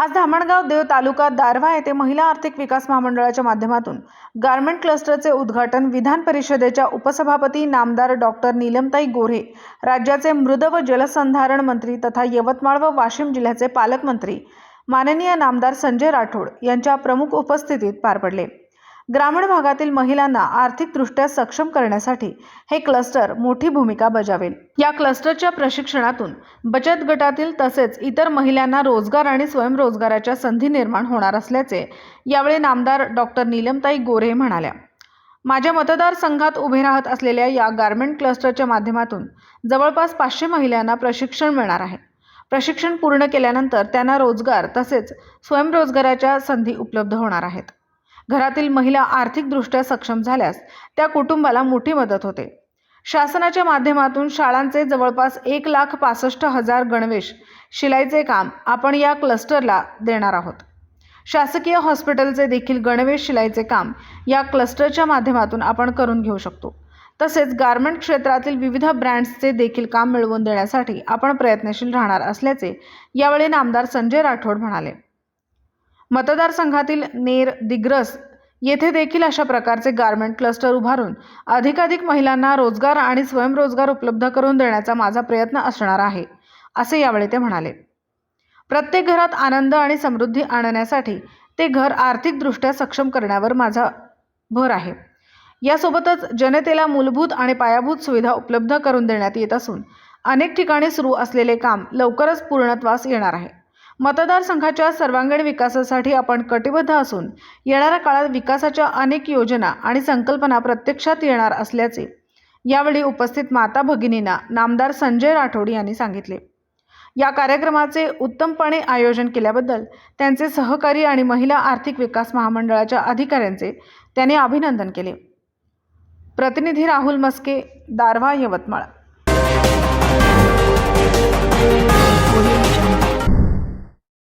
आज धामणगाव देव तालुका दारव्हा येथे महिला आर्थिक विकास महामंडळाच्या माध्यमातून गारमेंट क्लस्टरचे उद्घाटन विधान परिषदेच्या उपसभापती नामदार डॉक्टर नीलमताई गोऱ्हे राज्याचे मृद व जलसंधारण मंत्री तथा यवतमाळ व वाशिम जिल्ह्याचे पालकमंत्री माननीय नामदार संजय राठोड यांच्या प्रमुख उपस्थितीत पार पडले. ग्रामीण भागातील महिलांना आर्थिकदृष्ट्या सक्षम करण्यासाठी हे क्लस्टर मोठी भूमिका बजावेल. या क्लस्टरच्या प्रशिक्षणातून बचत गटातील तसेच इतर महिलांना रोजगार आणि स्वयंरोजगाराच्या संधी निर्माण होणार असल्याचे यावेळी नामदार डॉक्टर नीलमताई गोरे म्हणाल्या. माझ्या मतदारसंघात उभे राहत असलेल्या या गारमेंट क्लस्टरच्या माध्यमातून जवळपास पाचशे महिलांना प्रशिक्षण मिळणार आहे. प्रशिक्षण पूर्ण केल्यानंतर त्यांना रोजगार तसेच स्वयंरोजगाराच्या संधी उपलब्ध होणार आहेत. घरातील महिला आर्थिकदृष्ट्या सक्षम झाल्यास त्या कुटुंबाला मोठी मदत होते. शासनाच्या माध्यमातून शाळांचे जवळपास एक लाख पासष्ट हजार गणवेश शिलाईचे काम आपण या क्लस्टरला देणार आहोत. शासकीय हॉस्पिटलचे देखील गणवेश शिलाईचे काम या क्लस्टरच्या माध्यमातून आपण करून घेऊ शकतो. तसेच गारमेंट क्षेत्रातील विविध ब्रँड्सचे देखील काम मिळवून देण्यासाठी आपण प्रयत्नशील राहणार असल्याचे यावेळी नामदार संजय राठोड म्हणाले. मतदारसंघातील नेर दिग्रस येथे देखील अशा प्रकारचे गारमेंट क्लस्टर उभारून अधिकाधिक महिलांना रोजगार आणि स्वयंरोजगार उपलब्ध करून देण्याचा माझा प्रयत्न असणार आहे असे यावेळी ते म्हणाले. प्रत्येक घरात आनंद आणि समृद्धी आणण्यासाठी ते घर आर्थिकदृष्ट्या सक्षम करण्यावर माझा भर आहे. यासोबतच जनतेला मूलभूत आणि पायाभूत सुविधा उपलब्ध करून देण्यात येत असून अनेक ठिकाणी सुरू असलेले काम लवकरच पूर्णत्वास येणार आहे. मतदारसंघाच्या सर्वांगीण विकासासाठी आपण कटिबद्ध असून येणाऱ्या काळात विकासाच्या अनेक योजना आणि संकल्पना प्रत्यक्षात येणार असल्याचे यावेळी उपस्थित माता भगिनींना नामदार संजय राठोड यांनी सांगितले. या कार्यक्रमाचे उत्तमपणे आयोजन केल्याबद्दल त्यांचे सहकारी आणि महिला आर्थिक विकास महामंडळाच्या अधिकाऱ्यांचे त्यांनी अभिनंदन केले. प्रतिनिधी राहुल मस्के दारव्हा यवतमाळ.